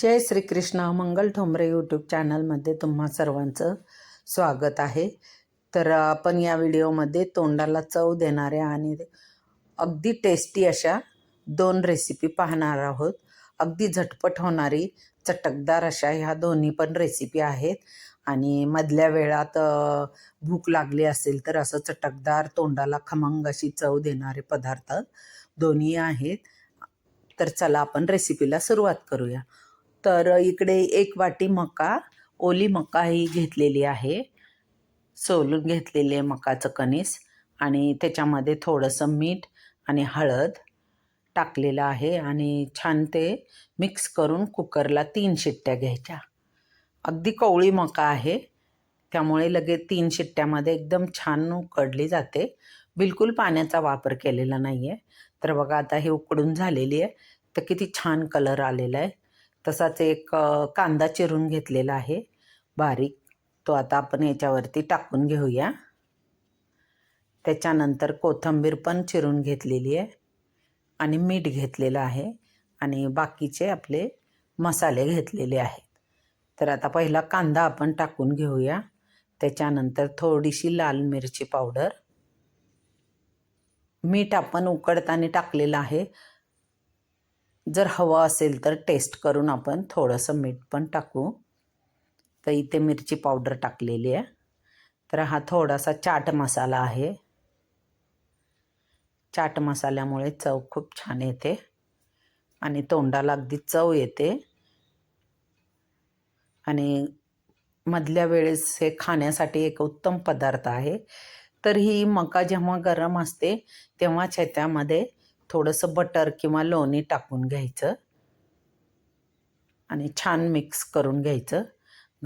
जय Shrikrishna Mangal Thombare YouTube चॅनलमध्ये तुम्हा सर्वांचं स्वागत आहे. तर आपण या व्हिडिओमध्ये तोंडाला चव देणाऱ्या आणि अगदी टेस्टी अशा दोन रेसिपी पाहणार आहोत. अगदी झटपट होणारी चटकदार अशा ह्या दोन्ही पण रेसिपी आहेत. आणि मधल्या वेळात भूक लागली असेल तर असं चटकदार तोंडाला खमंग अशी चव देणारे पदार्थ दोन्ही आहेत. तर चला आपण रेसिपीला सुरुवात करूया. तर इकडे एक वाटी मका ओली मका ही घेतलेली आहे. सोलून घेतलेली आहे मकाचं कणीस आणि त्याच्यामध्ये थोडंसं मीठ आणि हळद टाकलेलं आहे आणि छान ते मिक्स करून कुकरला तीन शिट्ट्या घ्यायच्या. अगदी कवळी मका आहे त्यामुळे लगेच तीन शिट्ट्यामध्ये एकदम छान उकडली जाते. बिलकुल पाण्याचा वापर केलेला नाही आहे तर बघा आता हे उकडून झालेली आहे. तर किती छान कलर आलेला आहे. तसाच एक कांदा चिरून घेतलेला आहे. बारीक. तो आता आपण याच्यावरती टाकून घेऊया. त्याच्यानंतर कोथिंबीर पण चिरून घेतलेली आहे आणि मीठ घेतलेलं आहे आणि बाकीचे आपले मसाले घेतलेले आहेत. तर आता पहिला कांदा आपण टाकून घेऊया. त्याच्यानंतर थोडीशी लाल मिरची पावडर. मीठ आपण उकडताना टाकलेलं आहे. जर हवं असेल तर टेस्ट करून आपण थोडंसं मीठ पण टाकू. तर इथे मिरची पावडर टाकलेली आहे. तर हा थोडासा चाट मसाला आहे. चाट मसाल्यामुळे चव खूप छान येते. आणि तोंडाला अगदी चव येते. आणि मधल्या वेळेस हे खाण्यासाठी एक उत्तम पदार्थ आहे. तर ही मका जेव्हा गरम असते तेव्हाच ह्याच्यामध्ये थोडंसं बटर किंवा लोणी टाकून घ्यायचं. आणि छान मिक्स करून घ्यायचं.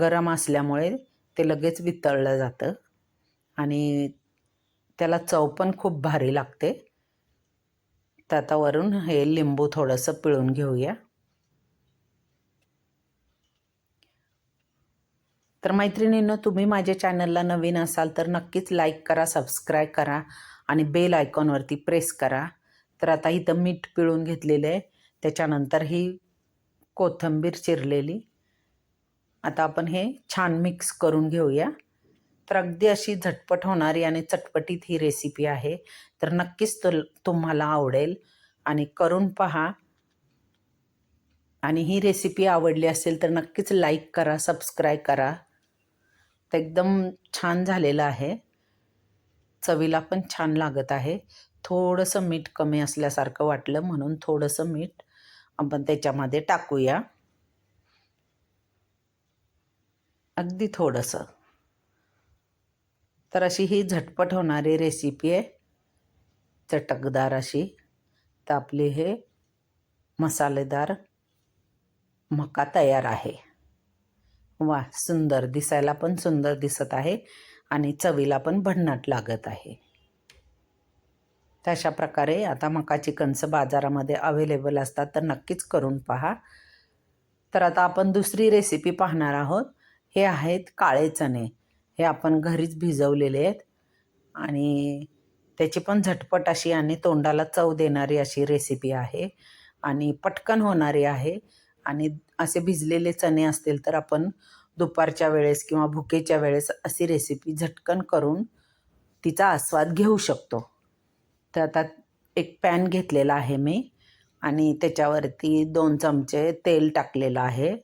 गरम असल्यामुळे ते लगेच वितळलं जातं. आणि त्याला चव पण खूप भारी लागते. तर आता वरून हे लिंबू थोडंसं पिळून घेऊया. तर मैत्रिणींनो तुम्ही माझ्या चॅनलला नवीन असाल तर नक्कीच लाईक करा सबस्क्राईब करा आणि बेल आयकॉनवरती प्रेस करा. तर आता इथं मीठ पिळून घेतलेलं आहे. त्याच्यानंतर ही कोथिंबीर चिरलेली. आता आपण हे छान मिक्स करून घेऊया. तर अगदी अशी झटपट होणारी आणि चटपटीत ही रेसिपी आहे. तर नक्कीच तो तुम्हाला आवडेल. आणि करून पहा. आणि ही रेसिपी आवडली असेल तर नक्कीच लाईक करा सबस्क्राईब करा. तर एकदम छान झालेलं आहे. चवीला पण छान लागत आहे. थोडंसं मीठ कमी असल्यासारखं वाटलं म्हणून थोडंसं मीठ आपण त्याच्यामध्ये टाकूया. अगदी थोडंसं. तर अशी ही झटपट होणारी रेसिपी आहे. चटकदार अशी. तर आपली हे मसालेदार मका तयार आहे. वा सुंदर. दिसायला पण सुंदर दिसत आहे. आणि चवीला पण भन्नाट लागत आहे. तशा प्रकारे आता मका चिकनचं बाजारामध्ये अवेलेबल असतात तर नक्कीच करून पहा. तर आता आपण दुसरी रेसिपी पाहणार आहोत. हे आहेत काळे चणे. हे आपण घरीच भिजवलेले आहेत. आणि त्याची पण झटपट अशी आणि तोंडाला चव देणारी अशी रेसिपी आहे. आणि पटकन होणारी आहे. आणि असे भिजलेले चणे असतील तर आपण दुपारच्या वेळेस किंवा भुकेच्या वेळेस अशी रेसिपी झटकन करून तिचा आस्वाद घेऊ शकतो. तर आता एक पॅन घेतलेला आहे मी आणि त्याच्यावरती दोन चमचे तेल टाकलेलं आहे.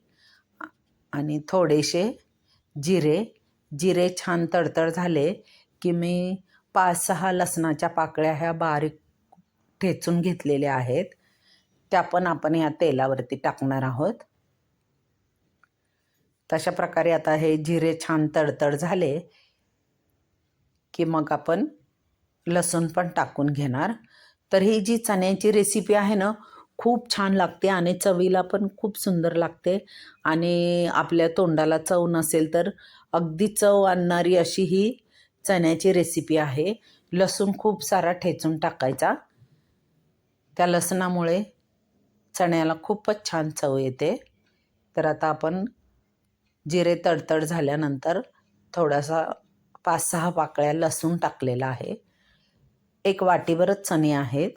आणि थोडेसे जिरे जिरे छान तडतड झाले की मी पाच सहा लसणाच्या पाकळ्या ह्या बारीक ठेचून घेतलेल्या आहेत. त्या पण आपण या तेलावरती टाकणार आहोत. तशा प्रकारे आता हे जिरे छान तडतड झाले की मग आपण लसूण पण टाकून घेणार. तर ही जी चण्याची रेसिपी आहे ना खूप छान लागते आणि चवीला पण खूप सुंदर लागते. आणि आपल्या तोंडाला चव नसेल तर अगदी चव आणणारी अशी ही चण्याची रेसिपी आहे. लसूण खूप सारा ठेचून टाकायचा. त्या लसणामुळे चण्याला खूपच छान चव येते. तर आता आपण जिरे तडतड झाल्यानंतर थोडासा पाच सहा पाकळ्या लसूण टाकलेला आहे. एक वाटीभरच चणे आहेत.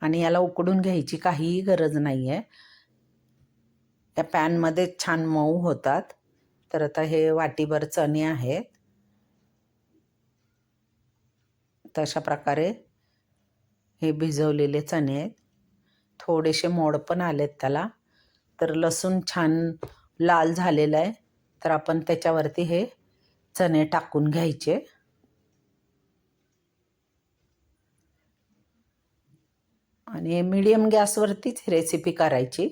आणि याला उकडून घ्यायची काहीही गरज नाही आहे या पॅनमध्ये छान मऊ होतात. तर आता हे वाटीभर चणे आहेत. तशा प्रकारे हे भिजवलेले चणे आहेत. थोडेसे मोड पण आलेत त्याला. तर लसूण छान लाल झालेलं आहे. तर आपण त्याच्यावरती हे चणे टाकून घ्यायचे. आणि मीडियम गॅसवरतीच रेसिपी करायची.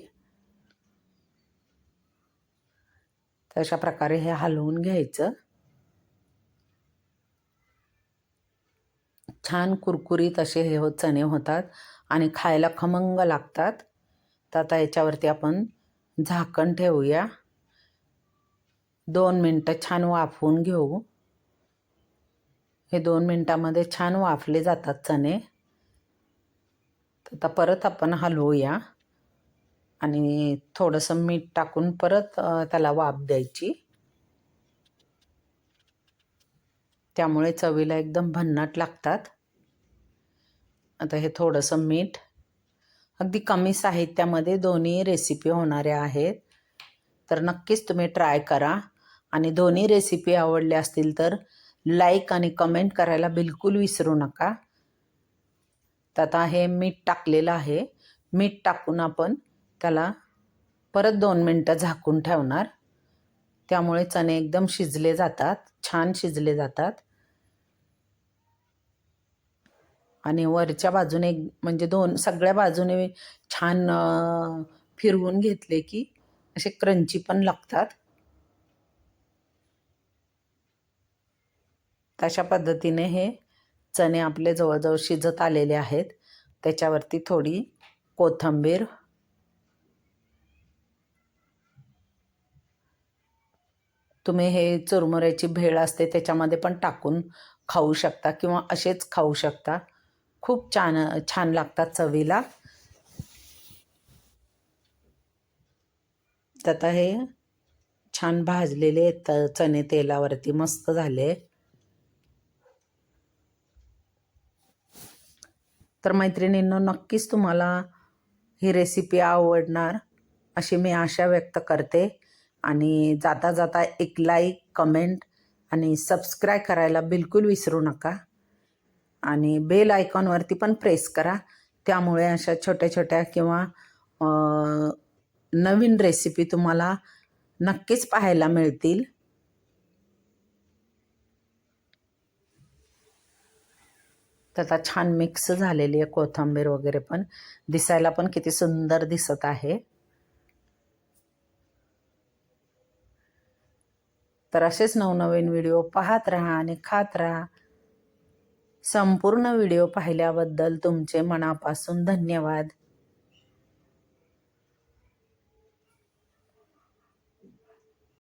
तशा प्रकारे हे हलवून घ्यायचं. छान कुरकुरीत असे हे हो चणे होतात आणि खायला खमंग लागतात. तर आता याच्यावरती आपण झाकण ठेवूया. दोन मिनटं छान वाफवून घेऊ. हे दोन मिनटामध्ये छान वाफले जातात चणे. आता परत आपण हलवूया. आणि थोडंसं मीठ टाकून परत त्याला वाफ द्यायची. त्यामुळे चवीला एकदम भन्नाट लागतात. आता हे थोडंसं मीठ अगदी कमी साहित्यामध्ये दोन्ही रेसिपी होणाऱ्या आहेत. तर नक्कीच तुम्ही ट्राय करा. आणि दोन्ही रेसिपी आवडल्या असतील तर लाईक आणि कमेंट करायला बिलकुल विसरू नका. तर आता हे मीठ टाकलेलं आहे. मीठ टाकून आपण त्याला परत दोन मिनटं झाकून ठेवणार. त्यामुळे चणे एकदम शिजले जातात छान शिजले जातात. आणि वरच्या बाजूने म्हणजे दोन सगळ्या बाजूने छान फिरवून घेतले की असे क्रंची पण लागतात. तशा पद्धतीने हे चणे आपले जवळजवळ शिजत आलेले आहेत. त्याच्यावरती थोडी कोथंबीर तुम्ही हे चुरमुऱ्याची भेळ असते त्याच्यामध्ये पण टाकून खाऊ शकता किंवा असेच खाऊ शकता. खूप छान छान लागतात चवीला. आता हे छान भाजलेले त चणे तेलावरती मस्त झाले. तर मैत्रिणींनो नक्कीच तुम्हाला ही रेसिपी आवडणार अशी मी आशा व्यक्त करते. आणि जाता जाता एक लाईक कमेंट आणि सबस्क्राईब करायला बिलकुल विसरू नका. आणि बेल आयकॉनवरती पण प्रेस करा. त्यामुळे अशा छोट्या छोट्या किंवा नवीन रेसिपी तुम्हाला नक्कीच पाहायला मिळतील. त्याचा छान मिक्स झालेली आहे कोथिंबीर वगैरे पण. दिसायला पण किती सुंदर दिसत आहे. तर असेच नवनवीन व्हिडिओ पाहत राहा आणि खात राहा. संपूर्ण व्हिडिओ पाहिल्याबद्दल तुमचे मनापासून धन्यवाद.